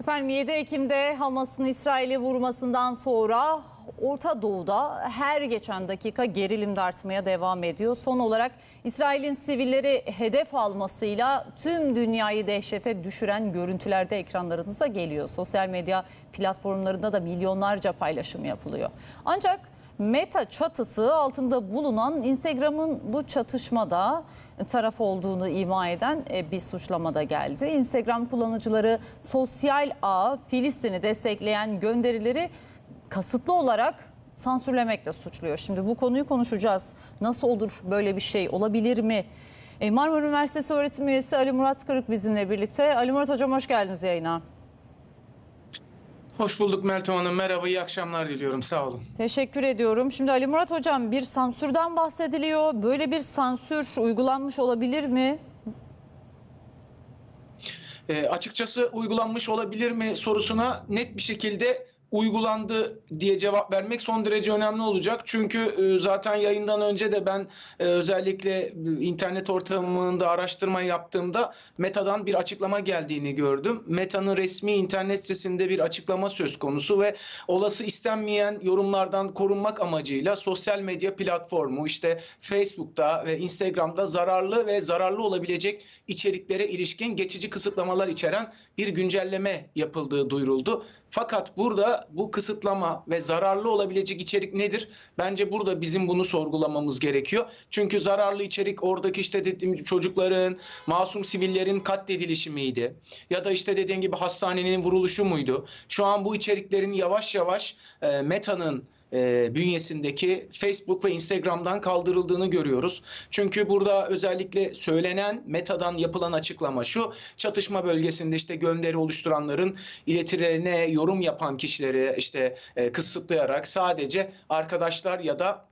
Efendim 7 Ekim'de Hamas'ın İsrail'e vurmasından sonra Orta Doğu'da her geçen dakika gerilim de artmaya devam ediyor. Son olarak İsrail'in sivilleri hedef almasıyla tüm dünyayı dehşete düşüren görüntüler de ekranlarınıza geliyor. Sosyal medya platformlarında da milyonlarca paylaşım yapılıyor. Ancak Meta çatısı altında bulunan Instagram'ın bu çatışmada taraf olduğunu ima eden e, bir suçlama da geldi. Instagram kullanıcıları sosyal ağ Filistin'i destekleyen gönderileri kasıtlı olarak sansürlemekle suçluyor. Şimdi bu konuyu konuşacağız. Nasıl olur böyle bir şey olabilir mi? E, Marmara Üniversitesi öğretim üyesi Ali Murat Kırık bizimle birlikte. Ali Murat Hocam hoş geldiniz yayına. Hoş bulduk Meltem Hanım. Merhaba, iyi akşamlar diliyorum. Sağ olun. Teşekkür ediyorum. Şimdi Ali Murat Hocam bir sansürden bahsediliyor. Böyle bir sansür uygulanmış olabilir mi? E, açıkçası uygulanmış olabilir mi sorusuna net bir şekilde uygulandı diye cevap vermek son derece önemli olacak. Çünkü e, zaten yayından önce de ben e, özellikle e, internet ortamında araştırma yaptığımda Meta'dan bir açıklama geldiğini gördüm. Meta'nın resmi internet sitesinde bir açıklama söz konusu ve olası istenmeyen yorumlardan korunmak amacıyla sosyal medya platformu işte Facebook'ta ve Instagram'da zararlı ve zararlı olabilecek içeriklere ilişkin geçici kısıtlamalar içeren bir güncelleme yapıldığı duyuruldu. Fakat burada bu kısıtlama ve zararlı olabilecek içerik nedir? Bence burada bizim bunu sorgulamamız gerekiyor. Çünkü zararlı içerik oradaki işte dediğim çocukların, masum sivillerin katledilişi miydi? Ya da işte dediğim gibi hastanenin vuruluşu muydu? Şu an bu içeriklerin yavaş yavaş e, Meta'nın e, bünyesindeki Facebook ve Instagram'dan kaldırıldığını görüyoruz. Çünkü burada özellikle söylenen Meta'dan yapılan açıklama şu. Çatışma bölgesinde işte gönderi oluşturanların iletilerine yorum yapan kişileri işte e, kısıtlayarak sadece arkadaşlar ya da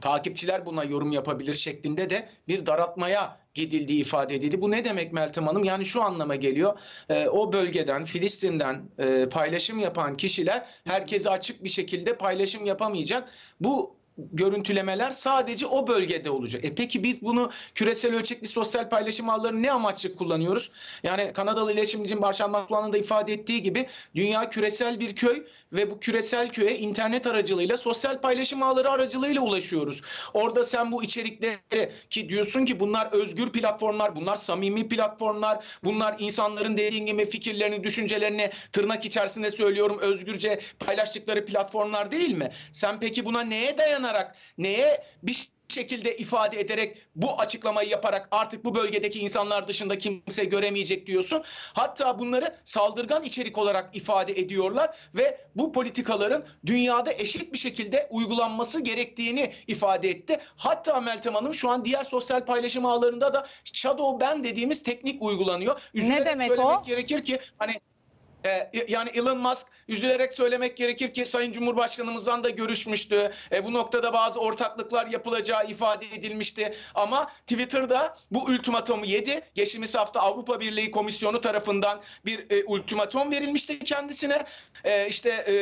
takipçiler buna yorum yapabilir şeklinde de bir daraltmaya gidildiği ifade edildi. Bu ne demek Meltem Hanım? Yani şu anlama geliyor. Ee, o bölgeden, Filistin'den e, paylaşım yapan kişiler herkese açık bir şekilde paylaşım yapamayacak. Bu görüntülemeler sadece o bölgede olacak. E peki biz bunu küresel ölçekli sosyal paylaşım ağlarını ne amaçlı kullanıyoruz? Yani Kanadalı iletişimcinin Marshall McLuhan'ın da ifade ettiği gibi dünya küresel bir köy ve bu küresel köye internet aracılığıyla sosyal paylaşım ağları aracılığıyla ulaşıyoruz. Orada sen bu içerikleri ki diyorsun ki bunlar özgür platformlar, bunlar samimi platformlar, bunlar insanların dediğin gibi fikirlerini, düşüncelerini tırnak içerisinde söylüyorum özgürce paylaştıkları platformlar değil mi? Sen peki buna neye dayanarak, neye bir şekilde ifade ederek bu açıklamayı yaparak artık bu bölgedeki insanlar dışında kimse göremeyecek diyorsun. Hatta bunları saldırgan içerik olarak ifade ediyorlar ve bu politikaların dünyada eşit bir şekilde uygulanması gerektiğini ifade etti. Hatta Meltem Hanım şu an diğer sosyal paylaşım ağlarında da shadow ban dediğimiz teknik uygulanıyor. Üzülerek demek söylemek o? gerekir ki hani e, yani Elon Musk üzülerek söylemek gerekir ki Sayın Cumhurbaşkanımızdan da görüşmüştü. E, bu noktada bazı ortaklıklar yapılacağı ifade edilmişti. Ama Twitter'da bu ultimatomu yedi. Geçtiğimiz hafta Avrupa Birliği Komisyonu tarafından bir e, ultimatom verilmişti kendisine. E, işte e,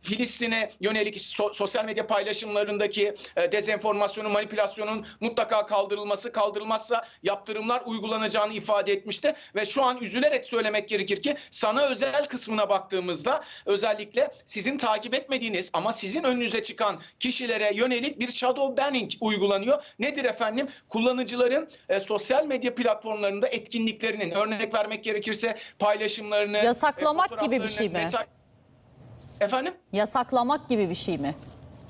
Filistin'e yönelik so- sosyal medya paylaşımlarındaki e, dezenformasyonun, manipülasyonun mutlaka kaldırılması, kaldırılmazsa yaptırımlar uygulanacağını ifade etmişti. Ve şu an üzülerek söylemek gerekir ki sana özel kısmına baktığımızda özellikle sizin takip etmediğiniz ama sizin önünüze çıkan kişilere yönelik bir shadow banning uygulanıyor. Nedir efendim? Kullanıcıların e, sosyal medya platformlarında etkinliklerinin örnek vermek gerekirse paylaşımlarını, Yasaklamak gibi bir şey mi? Efendim? Yasaklamak gibi bir şey mi?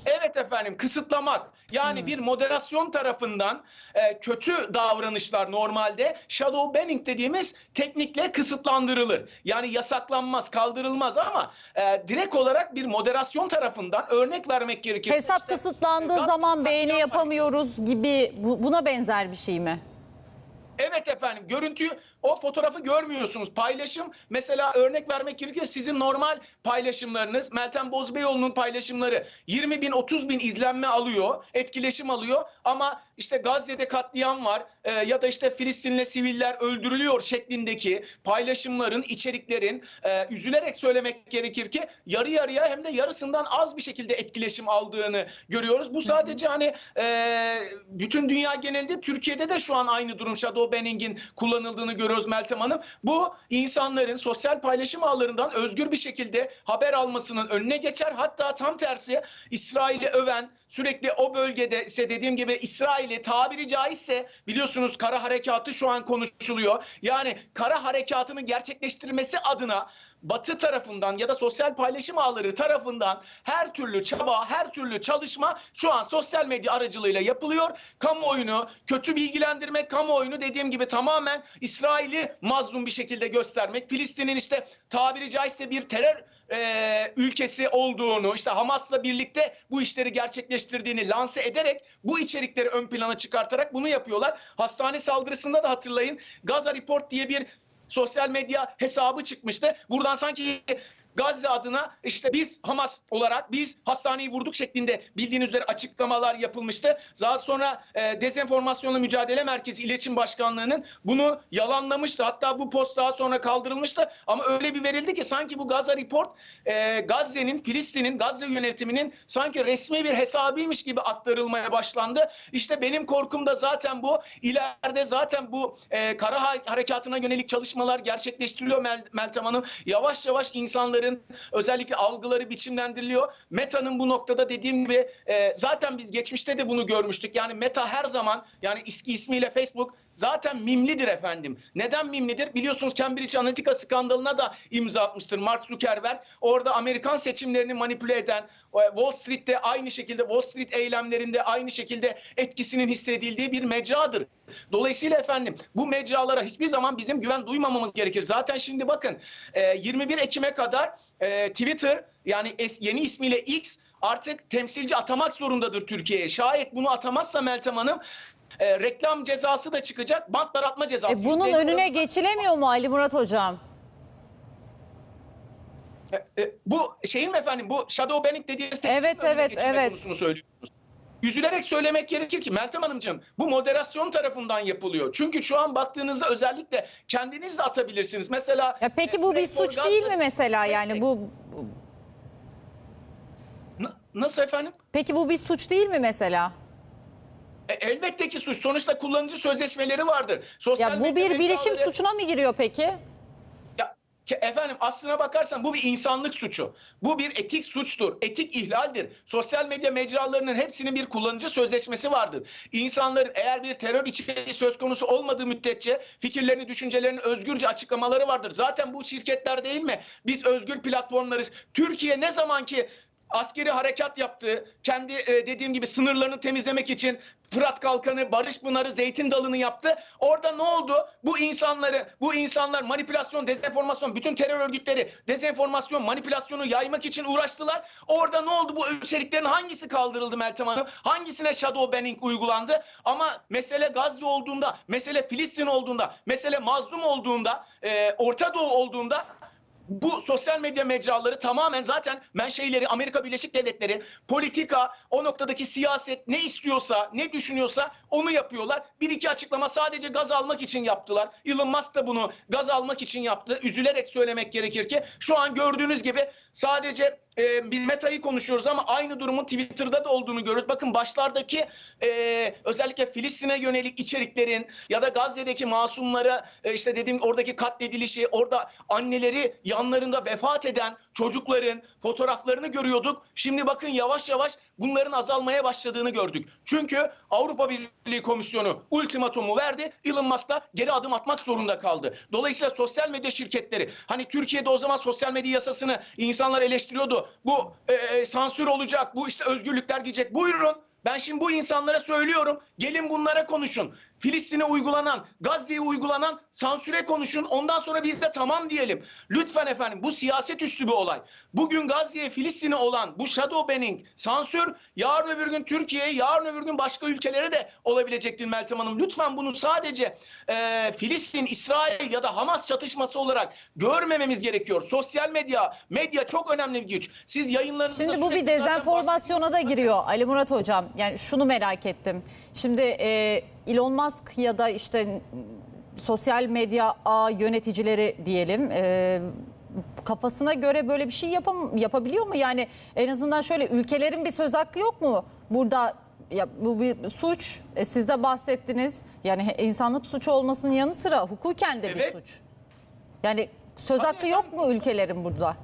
Evet efendim kısıtlamak. Yani bir moderasyon tarafından e, kötü davranışlar normalde shadow banning dediğimiz teknikle kısıtlandırılır. Yani yasaklanmaz, kaldırılmaz ama e, direkt olarak bir moderasyon tarafından örnek vermek gerekirse Hesap işte, kısıtlandığı e, zaman beğeni yapamıyoruz gibi bu- buna benzer bir şey mi? Evet efendim görüntüyü o fotoğrafı görmüyorsunuz. Paylaşım mesela örnek vermek gerekirse sizin normal paylaşımlarınız Meltem Bozbeyoğlu'nun paylaşımları 20 bin 30 bin izlenme alıyor. Etkileşim alıyor ama işte Gazze'de katliam var e, ya da işte Filistinli siviller öldürülüyor şeklindeki paylaşımların içeriklerin e, üzülerek söylemek gerekir ki yarı yarıya hem de yarısından az bir şekilde etkileşim aldığını görüyoruz. Bu sadece hani e, bütün dünya genelinde Türkiye'de de şu an aynı durum shadow banning'in kullanıldığını görüyoruz Meltem Hanım. Bu insanların sosyal paylaşım ağlarından özgür bir şekilde haber almasının önüne geçer. Hatta tam tersi İsrail'i öven, sürekli o bölgede ise dediğim gibi İsrail'i tabiri caizse biliyorsunuz kara harekatı şu an konuşuluyor. Yani kara harekatını gerçekleştirmesi adına Batı tarafından ya da sosyal paylaşım ağları tarafından her türlü çaba, her türlü çalışma şu an sosyal medya aracılığıyla yapılıyor. Kamuoyunu kötü bilgilendirmek, kamuoyunu dediğim gibi tamamen İsrail'i mazlum bir şekilde göstermek, Filistin'in işte tabiri caizse bir terör e, ülkesi olduğunu, işte Hamas'la birlikte bu işleri gerçekleştirdiğini lanse ederek bu içerikleri ön plana çıkartarak bunu yapıyorlar. Hastane saldırısında da hatırlayın Gaza Report diye bir sosyal medya hesabı çıkmıştı. Buradan sanki Gazze adına işte biz Hamas olarak biz hastaneyi vurduk şeklinde bildiğiniz üzere açıklamalar yapılmıştı. Daha sonra e, Dezenformasyonla Mücadele Merkezi İletişim Başkanlığı'nın bunu yalanlamıştı. Hatta bu post daha sonra kaldırılmıştı. Ama öyle bir verildi ki sanki bu Gaza Report e, Gazze'nin, Filistin'in, Gazze yönetiminin sanki resmi bir hesabıymış gibi aktarılmaya başlandı. İşte benim korkum da zaten bu. İleride zaten bu e, kara ha- harekatına yönelik çalışmalar gerçekleştiriliyor Mel- Meltem Hanım. Yavaş yavaş insanların özellikle algıları biçimlendiriliyor. Meta'nın bu noktada dediğim gibi e, zaten biz geçmişte de bunu görmüştük. Yani Meta her zaman yani eski ismiyle Facebook zaten mimlidir efendim. Neden mimlidir? Biliyorsunuz Cambridge Analytica skandalına da imza atmıştır Mark Zuckerberg. Orada Amerikan seçimlerini manipüle eden e, Wall Street'te aynı şekilde Wall Street eylemlerinde aynı şekilde etkisinin hissedildiği bir mecradır. Dolayısıyla efendim bu mecralara hiçbir zaman bizim güven duymamamız gerekir. Zaten şimdi bakın e, 21 Ekim'e kadar e, Twitter yani es- yeni ismiyle X artık temsilci atamak zorundadır Türkiye'ye. Şayet bunu atamazsa Meltem Hanım e, reklam cezası da çıkacak, bant daratma cezası. E, bunun Yüzde- önüne geçilemiyor mu Ali Murat Hocam? E, e, bu şeyin mi efendim bu shadow banning dediğiniz Evet, evet, evet. konusunu söylüyorsunuz. Üzülerek söylemek gerekir ki Meltem Hanımcığım bu moderasyon tarafından yapılıyor. Çünkü şu an baktığınızda özellikle kendiniz de atabilirsiniz. Mesela Ya peki e, bu bir Trade for suç değil mi mesela yani bu Na- Nasıl efendim? peki bu bir suç değil mi mesela? E, elbette ki suç. Sonuçta kullanıcı sözleşmeleri vardır. Sosyal Ya bu medya bir bilişim mecraları- suçuna mı giriyor peki? Efendim aslına bakarsan bu bir insanlık suçu. Bu bir etik suçtur. Etik ihlaldir. Sosyal medya mecralarının hepsinin bir kullanıcı sözleşmesi vardır. İnsanların eğer bir terör içeriği söz konusu olmadığı müddetçe fikirlerini, düşüncelerini özgürce açıklamaları vardır. Zaten bu şirketler değil mi? Biz özgür platformlarız. Türkiye ne zaman ki askeri harekat yaptı. Kendi e, dediğim gibi sınırlarını temizlemek için Fırat Kalkanı, Barış Pınarı, Zeytin Dalı'nı yaptı. Orada ne oldu? Bu insanları, bu insanlar manipülasyon, dezenformasyon, bütün terör örgütleri dezenformasyon, manipülasyonu yaymak için uğraştılar. Orada ne oldu? Bu içeriklerin hangisi kaldırıldı Meltem Hanım? Hangisine shadow banning uygulandı? Ama mesele Gazze olduğunda, mesele Filistin olduğunda, mesele mazlum olduğunda, e, Orta Doğu olduğunda bu sosyal medya mecraları tamamen zaten menşeileri Amerika Birleşik Devletleri, politika, o noktadaki siyaset ne istiyorsa, ne düşünüyorsa onu yapıyorlar. Bir iki açıklama sadece gaz almak için yaptılar. Elon Musk da bunu gaz almak için yaptı. Üzülerek söylemek gerekir ki şu an gördüğünüz gibi sadece e, biz Meta'yı konuşuyoruz ama aynı durumun Twitter'da da olduğunu görüyoruz. Bakın başlardaki e, özellikle Filistin'e yönelik içeriklerin ya da Gazze'deki masumlara e, işte dediğim oradaki katledilişi, orada anneleri yanlarında vefat eden çocukların fotoğraflarını görüyorduk. Şimdi bakın yavaş yavaş bunların azalmaya başladığını gördük. Çünkü Avrupa Birliği Komisyonu ultimatomu verdi. Elon Musk da geri adım atmak zorunda kaldı. Dolayısıyla sosyal medya şirketleri hani Türkiye'de o zaman sosyal medya yasasını insanlar eleştiriyordu. Bu e, e, sansür olacak, bu işte özgürlükler gidecek. Buyurun. Ben şimdi bu insanlara söylüyorum. Gelin bunlara konuşun. Filistin'e uygulanan, Gazze'ye uygulanan sansüre konuşun. Ondan sonra biz de tamam diyelim. Lütfen efendim bu siyaset üstü bir olay. Bugün Gazze'ye, Filistin'e olan bu shadow banning, sansür yarın öbür gün Türkiye'ye, yarın öbür gün başka ülkelere de olabilecektir Meltem Hanım. Lütfen bunu sadece e, Filistin, İsrail ya da Hamas çatışması olarak görmememiz gerekiyor. Sosyal medya, medya çok önemli bir güç. Siz yayınlarınızda Şimdi bu bir dezenformasyona da giriyor Ali Murat Hocam. Yani şunu merak ettim. Şimdi e, Elon Musk ya da işte sosyal medya ağ yöneticileri diyelim e, kafasına göre böyle bir şey yapam yapabiliyor mu? Yani en azından şöyle ülkelerin bir söz hakkı yok mu? Burada ya bu bir suç. E, siz de bahsettiniz. Yani insanlık suçu olmasının yanı sıra hukuken de Evet. bir suç. Yani söz Tabii hakkı yok mu ülkelerin burada?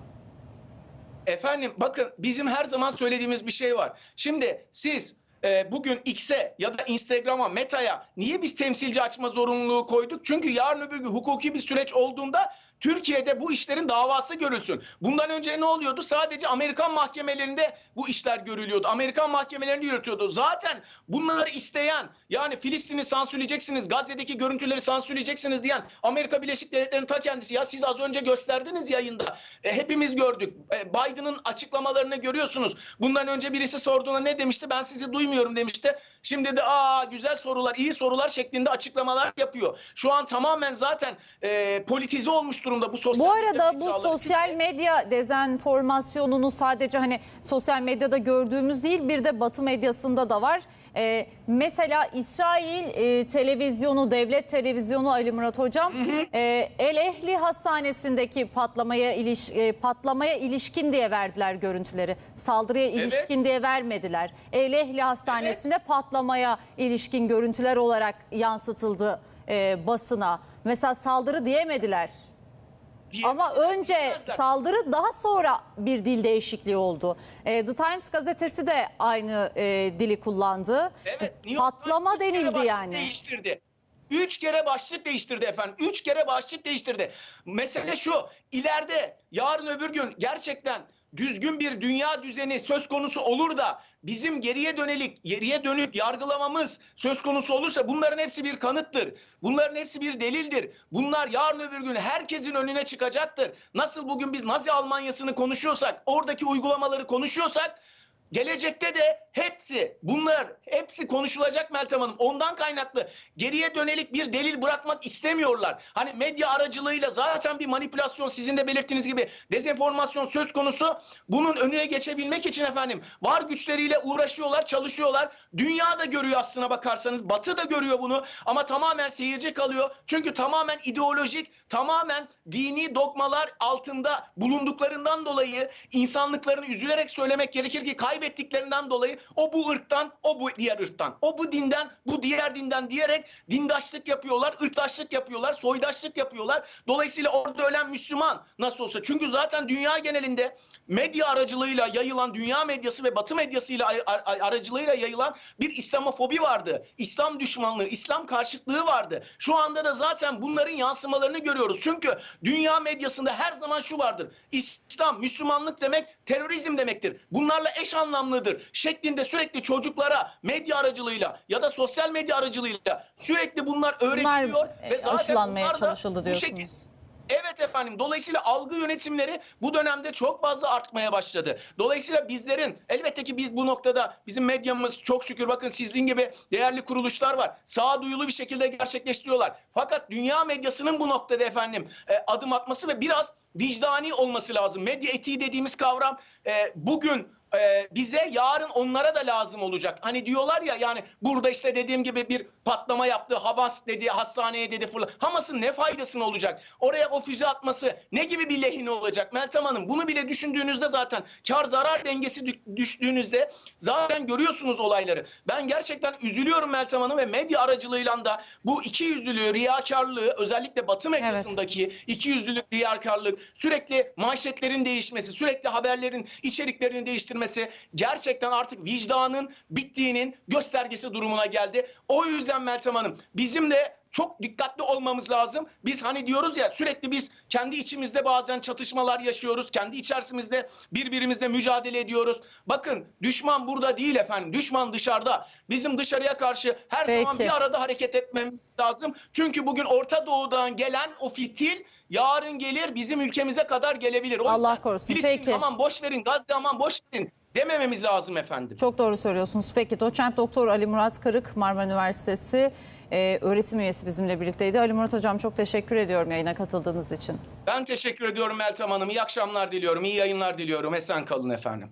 Efendim bakın bizim her zaman söylediğimiz bir şey var. Şimdi siz e, bugün X'e ya da Instagram'a, Meta'ya niye biz temsilci açma zorunluluğu koyduk? Çünkü yarın öbür gün hukuki bir süreç olduğunda Türkiye'de bu işlerin davası görülsün. Bundan önce ne oluyordu? Sadece Amerikan mahkemelerinde bu işler görülüyordu. Amerikan mahkemelerinde yürütüyordu. Zaten bunları isteyen yani Filistin'i sansürleyeceksiniz, Gazze'deki görüntüleri sansürleyeceksiniz diyen Amerika Birleşik Devletleri'nin ta kendisi. Ya siz az önce gösterdiniz yayında. E, hepimiz gördük. E, Biden'ın açıklamalarını görüyorsunuz. Bundan önce birisi sorduğuna ne demişti? Ben sizi duymuyorum demişti. Şimdi de aa güzel sorular, iyi sorular şeklinde açıklamalar yapıyor. Şu an tamamen zaten e, politize olmuş durumda bu sosyal Bu arada bu sosyal medya dezenformasyonunu sadece hani sosyal medyada gördüğümüz değil bir de Batı medyasında da var. Ee, mesela İsrail e, televizyonu, devlet televizyonu Ali Murat Hocam e, El Ehli Hastanesi'ndeki patlamaya iliş, e, patlamaya ilişkin diye verdiler görüntüleri. Saldırıya ilişkin diye vermediler. El Ehli Hastanesi'nde patlamaya ilişkin görüntüler olarak yansıtıldı e, basına. Mesela saldırı diyemediler. Diye- Ama önce Bilmezler. saldırı daha sonra bir dil değişikliği oldu. E, The Times gazetesi de aynı e, dili kullandı. Evet, New York Patlama Times denildi yani. Değiştirdi. Üç kere başlık değiştirdi efendim. Üç kere başlık değiştirdi. Mesele şu. ileride yarın öbür gün gerçekten düzgün bir dünya düzeni söz konusu olur da bizim geriye dönelik, geriye dönük yargılamamız söz konusu olursa bunların hepsi bir kanıttır. Bunların hepsi bir delildir. Bunlar yarın öbür gün herkesin önüne çıkacaktır. Nasıl bugün biz Nazi Almanyası'nı konuşuyorsak, oradaki uygulamaları konuşuyorsak Gelecekte de hepsi bunlar hepsi konuşulacak Meltem Hanım. Ondan kaynaklı geriye dönelik bir delil bırakmak istemiyorlar. Hani medya aracılığıyla zaten bir manipülasyon sizin de belirttiğiniz gibi dezenformasyon söz konusu. Bunun önüne geçebilmek için efendim var güçleriyle uğraşıyorlar, çalışıyorlar. Dünya da görüyor aslına bakarsanız. Batı da görüyor bunu ama tamamen seyirci kalıyor. Çünkü tamamen ideolojik, tamamen dini dogmalar altında bulunduklarından dolayı insanlıklarını üzülerek söylemek gerekir ki kaybettiklerinden dolayı o bu ırktan, o bu diğer ırktan, o bu dinden, bu diğer dinden diyerek dindaşlık yapıyorlar, ırktaşlık yapıyorlar, soydaşlık yapıyorlar. Dolayısıyla orada ölen Müslüman nasıl olsa. Çünkü zaten dünya genelinde medya aracılığıyla yayılan dünya medyası ve batı medyasıyla ar- ar- aracılığıyla yayılan bir İslamofobi vardı. İslam düşmanlığı, İslam karşıtlığı vardı. Şu anda da zaten bunların yansımalarını görüyoruz. Çünkü dünya medyasında her zaman şu vardır. İslam, Müslümanlık demek terörizm demektir. Bunlarla eş anlamlıdır. Şeklinde sürekli çocuklara medya aracılığıyla ya da sosyal medya aracılığıyla sürekli bunlar Bunlar öğretiliyor. e, ve zaten bunlar da çalışıldı bu şekilde- Evet efendim. Dolayısıyla algı yönetimleri bu dönemde çok fazla artmaya başladı. Dolayısıyla bizlerin elbette ki biz bu noktada bizim medyamız çok şükür bakın sizin gibi değerli kuruluşlar var. Sağduyulu bir şekilde gerçekleştiriyorlar. Fakat dünya medyasının bu noktada efendim e, adım atması ve biraz vicdani olması lazım. Medya etiği dediğimiz kavram e, bugün e, bize yarın onlara da lazım olacak. Hani diyorlar ya yani burada işte dediğim gibi bir patlama yaptı. Hamas dedi, hastaneye dedi fırla. Hamas'ın ne faydasını olacak? Oraya o füze atması ne gibi bir lehine olacak Meltem Hanım? Bunu bile düşündüğünüzde zaten kar zarar dengesi dü- düştüğünüzde zaten görüyorsunuz olayları. Ben gerçekten üzülüyorum Meltem Hanım ve medya aracılığıyla da bu iki yüzlülüğü, riyakarlığı özellikle Batı medyasındaki iki yüzlülük, riyakarlık, sürekli manşetlerin değişmesi, sürekli haberlerin içeriklerini değiştirmesi gerçekten artık vicdanın bittiğinin göstergesi durumuna geldi. O yüzden Meltem Hanım bizim de çok dikkatli olmamız lazım. Biz hani diyoruz ya sürekli biz kendi içimizde bazen çatışmalar yaşıyoruz. Kendi içerisimizde birbirimizle mücadele ediyoruz. Bakın düşman burada değil efendim. Düşman dışarıda. Bizim dışarıya karşı her zaman Peki. bir arada hareket etmemiz lazım. Çünkü bugün Orta Doğu'dan gelen o fitil yarın gelir bizim ülkemize kadar gelebilir. O Allah korusun. Filistin Peki. aman boş verin, Gazze aman boş verin demememiz lazım efendim. Çok doğru söylüyorsunuz. Peki doçent doktor Ali Murat Kırık Marmara Üniversitesi e, öğretim üyesi bizimle birlikteydi. Ali Murat hocam çok teşekkür ediyorum yayına katıldığınız için. Ben teşekkür ediyorum Meltem Hanım. İyi akşamlar diliyorum, iyi yayınlar diliyorum. Esen kalın efendim.